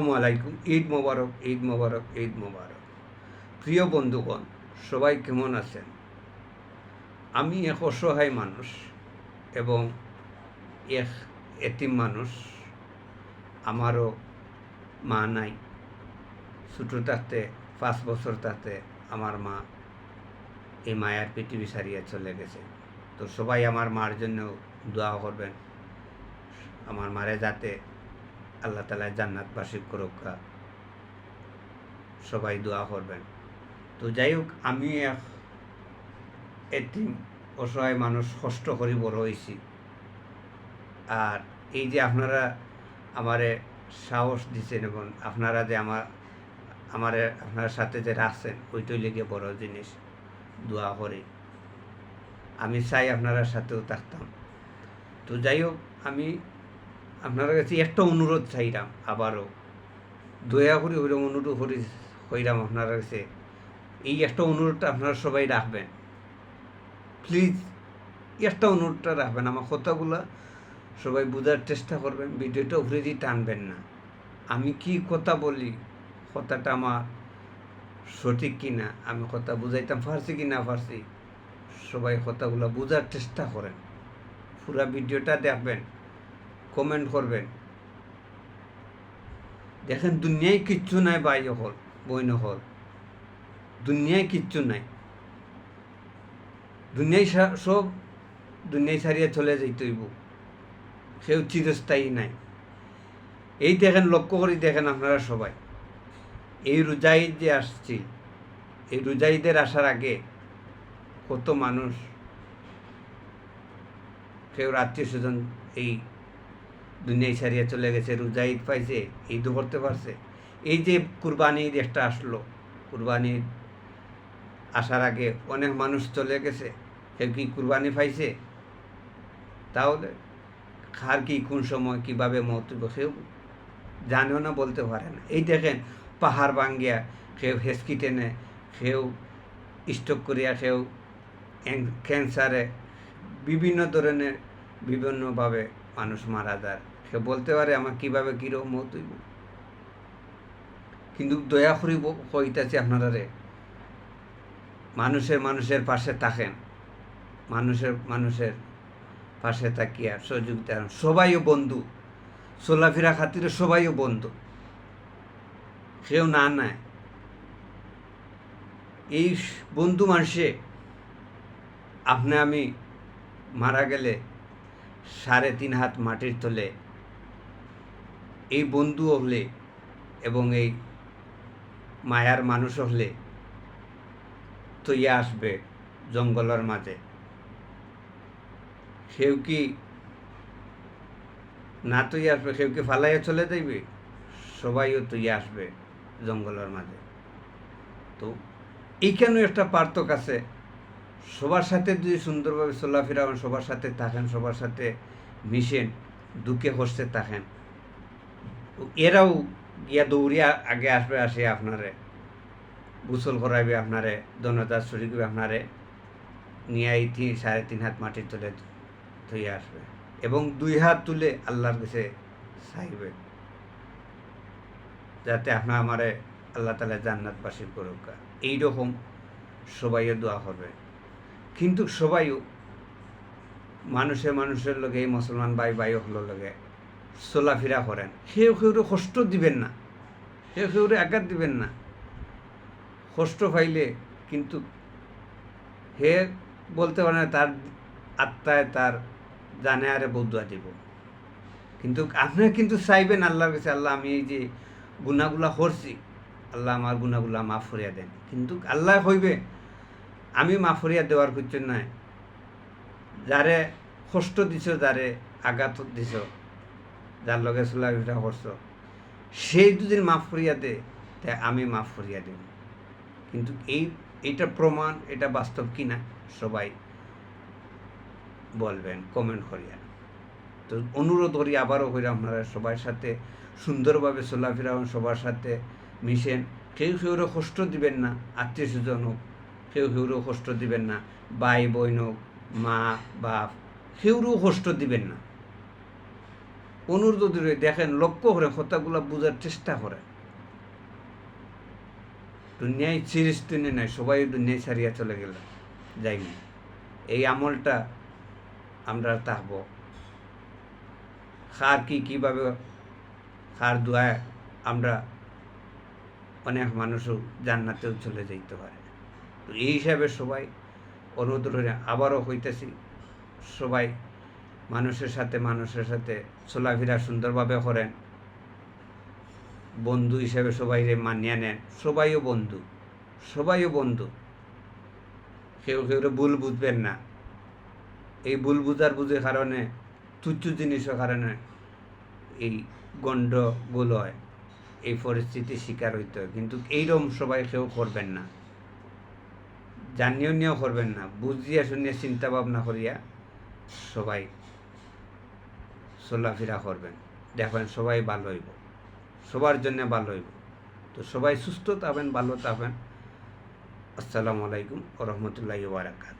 আসসালামু আলাইকুম, ঈদ মোবারক ঈদ মোবারক ঈদ মোবারক। প্রিয় বন্ধুগণ, সবাই কেমন আছেন? আমি এক অসহায় মানুষ এবং এক এতিম মানুষ। আমারও মা নাই। ছোটো থাকতে পাঁচ বছর থাকতে আমার মা এই মায়ার পৃথিবী সারিয়ে চলে গেছে। তো সবাই আমার মার জন্য দোয়া করবেন। আমার মারে যাতে আল্লাহ তালা জান্নাতবাসী করুকা সবাই দোয়া করবেন। তো যাই হোক, আমি এক এতিম অসহায় মানুষ কষ্ট করি বড় হয়েছি। আর এই যে আপনারা আমারে সাহস দিচ্ছেন এবং আপনারা যে আমার আমার আপনার সাথে যে রাখছেন, ওইটাই লেগে বড় জিনিস। দোয়া করি। আমি চাই আপনার সাথেও থাকতাম। তো যাই হোক, আমি আপনার কাছে একটা অনুরোধ চাইলাম, আবারও। দয়া করে ওইরকম অনুরোধ করি হইলাম আপনার কাছে। এই একটা অনুরোধটা আপনারা সবাই রাখবেন। প্লিজ একটা অনুরোধটা রাখবেন। আমার কথাগুলো সবাই বোঝার চেষ্টা করবেন, ভিডিওটা উপরে দিয়ে টানবেন না। আমি কি কথা বলি, কথাটা আমার সঠিক কি না আমি কথা বুঝাইতাম পারছি কি না পারছি সবাই কথাগুলো বোঝার চেষ্টা করেন। পুরা ভিডিওটা দেখবেন। কমেন্ট করবেন। দেখেন, দুনিয়ায় কিচ্ছু নাই বাই হল বইন হল দুনিয়ায় কিচ্ছু নাই। দুনিয়ায় সব দুনিয়ায় ছাড়িয়ে চলে যাইতইব সেও চিরস্থায়ী নাই। এই দেখেন, লক্ষ্য করি দেখেন আপনারা সবাই। এই রোজাইদ যে আসছি। এই রোজাইদের আসার আগে কত মানুষ, কেউ আত্মীয় স্বজন এই দুনিয়ায় ছাড়িয়ে চলে গেছে, রোজা ঈদ পাইছে, ঈদও করতে পারছে। এই যে কুরবানি ঈদ একটা আসলো, কুরবানি আসার আগে অনেক মানুষ চলে গেছে, কেউ কি কুরবানি পাইছে? তাহলে খার কি, কোন সময়, কীভাবে মৌতব কেউ জানেও না বলতে পারে না। এই দেখেন, পাহাড় ভাঙ্গিয়া কেউ হেসকি টেনে, কেউ স্ট্রোক করিয়া কেউ ক্যান্সারে, বিভিন্ন ধরনের, বিভিন্নভাবে মানুষ মারা যায় সে বলতে পারে, আমার কীভাবে কীরকম মত হইব? কিন্তু দয়া করি কইতাছি আপনারা রে, মানুষের মানুষের পাশে থাকেন। মানুষের মানুষের পাশে তাকিয়া সহযোগিতা। সবাইও বন্ধু। চলাফেরা খাতিরে সবাইও বন্ধু। কেউ না নেয়। এই বন্ধু মানুষে, আপনি আমি মারা গেলে সাড়ে তিন হাত মাটির তলে এই বন্ধু হলে এবং এই মায়ার মানুষ হলে তো ইয়ে আসবে জঙ্গলের মাঝে। সেও কি না তো ইয়ে আসবে, সেও কি ফালাইয়া চলে যাইবে? সবাইও তো ইয়ে আসবে জঙ্গলের মাঝে। তো এইখানেও একটা পার্থক্য আছে। সবার সাথে যদি সুন্দরভাবে চলাফেরা হন সবার সাথে থাকেন, সবার সাথে মিশেন, দুঃখে কষ্টে থাকেন। এরাও গিয়া দৌড়িয়া আগে আসবে, আসে আপনারে, গোসল করাইবে আপনারে দনদাস শরীর আপনারে, নিয়ে তিন, সাড়ে তিন হাত মাটির তুলে ধুয়ে আসবে এবং দুই হাত তুলে আল্লাহর কাছে চাইবে, যাতে আপনার আমারে আল্লাহ তালা জান্নাতবাসী করুক এইরকম সবাইও দোয়া করবে কিন্তু সবাইও মানুষে মানুষের লগে, এই মুসলমান ভাই ভাই হলোর লগে চলাফেরা করেন। সেও কেউ কষ্ট দিবেন না। সেও কেউ আঘাত দিবেন না। কষ্ট পাইলে কিন্তু হে বলতে পারে তার আত্মায় তার জানে আরে বদুয়া দিব। কিন্তু আপনারা কিন্তু চাইবেন আল্লাহর কাছে, আল্লাহ আমি এই যে গুণাগুলা করছি, আল্লাহ আমার গুণাগুলা মাফ করিয়া দেন। কিন্তু আল্লাহ হইবে আমি মাফরিয়া দেওয়ার কিছু নাই। যারে কষ্ট দিছ যারে আঘাত দিছ যার লগে চলাফেরা করছ সেই দুদিন মাফ করিয়া দে তাই আমি মাফ করিয়া দেব কিন্তু এই, এইটা প্রমাণ এটা বাস্তব কি না, সবাই বলবেন কমেন্ট করিয়া তো অনুরোধ করি আবারও করি আপনারা সবার সাথে সুন্দরভাবে চলাফেরা হন, সবার সাথে মিশেন। কেউ কেউরও কষ্ট দিবেন না আত্মীয় স্বজন হোক কেউ কেউরও কষ্ট দিবেন না। ভাই, বোন হোক, মা, বাপ কেউরও কষ্ট দিবেন না। অনুরোধ দেখেন, লক্ষ্য করে কথাগুলো বোঝার চেষ্টা করে দুনিয়ায় চিরস্তিনে নাই সবাই দুনিয়ায় ছাড়িয়া চলে গেল। যাইনি এই আমলটা আমরা তাহব খার কি, কীভাবে খার দোয়ায় আমরা অনেক মানুষও জান্নাতেও চলে যাইতে পারে। এই হিসাবে সবাই করে আবারও হইতেছি। সবাই মানুষের সাথে মানুষের সাথে চলাফেরা সুন্দরভাবে করেন। বন্ধু হিসেবে সবাই মানিয়ে নেন। সবাইও বন্ধু সবাইও বন্ধু। কেউ কেউ ভুল বুঝবেন না। এই ভুল বুঝার বুঝের কারণে, তুচ্ছ জিনিসের কারণে এই গণ্ডগোল হয়, এই পরিস্থিতির শিকার হইতে হয়। কিন্তু এইরকম সবাই কেউ করবেন না। জানিও নিয়েও করবেন না, বুঝিয়া শুনিয়া চিন্তা ভাবনা করিয়া সবাই চলাফেরা করবেন। দেখবেন সবাই ভালো হইব, সবার জন্য ভালো হইব। তো সবাই সুস্থ থাকবেন, ভালো থাকবেন। আসসালামু আলাইকুম রহমতুল্লাহ বারাকাত